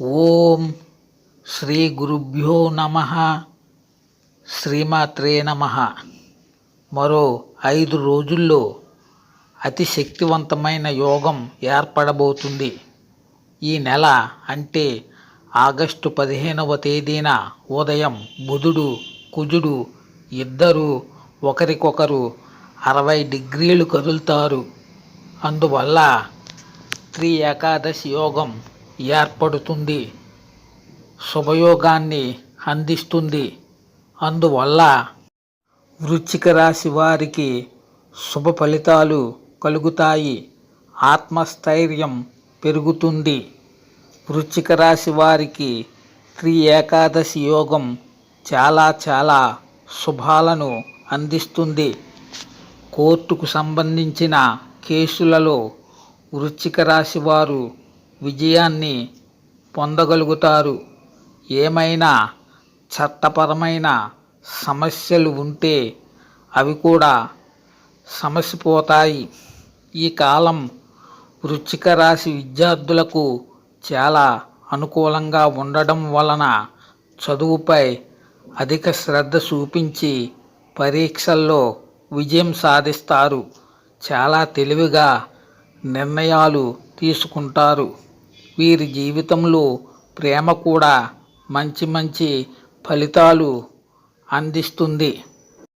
ఓం శ్రీ గురుభ్యో నమ. శ్రీమాత్రే నమ. మరో ఐదు రోజుల్లో అతి శక్తివంతమైన యోగం ఏర్పడబోతుంది. ఈ నెల అంటే ఆగస్టు పదిహేనవ తేదీన ఉదయం బుధుడు కుజుడు ఇద్దరూ ఒకరికొకరు అరవై డిగ్రీలు కదులుతారు. అందువల్ల త్రి ఏకాదశి యోగం ఏర్పడుతుంది. శుభయోగాన్ని అందిస్తుంది. అందువల్ల వృచ్చిక రాశి వారికి శుభ ఫలితాలు కలుగుతాయి. ఆత్మస్థైర్యం పెరుగుతుంది. వృచ్చిక రాశి వారికి త్రీ ఏకాదశి యోగం చాలా చాలా శుభాలను అందిస్తుంది. కోర్టుకు సంబంధించిన కేసులలో వృచ్చిక రాశి వారు విజయాన్ని పొందగలుగుతారు. ఏమైనా చట్టపరమైన సమస్యలు ఉంటే అవి కూడా సమసిపోతాయి. ఈ కాలం వృచ్చిక రాశి విద్యార్థులకు చాలా అనుకూలంగా ఉండడం వలన చదువుపై అధిక శ్రద్ధ చూపించి పరీక్షల్లో విజయం సాధిస్తారు. చాలా తెలివిగా నిర్ణయాలు తీసుకుంటారు. వీరి జీవితంలో ప్రేమ కూడా మంచి మంచి ఫలితాలు అందిస్తుంది.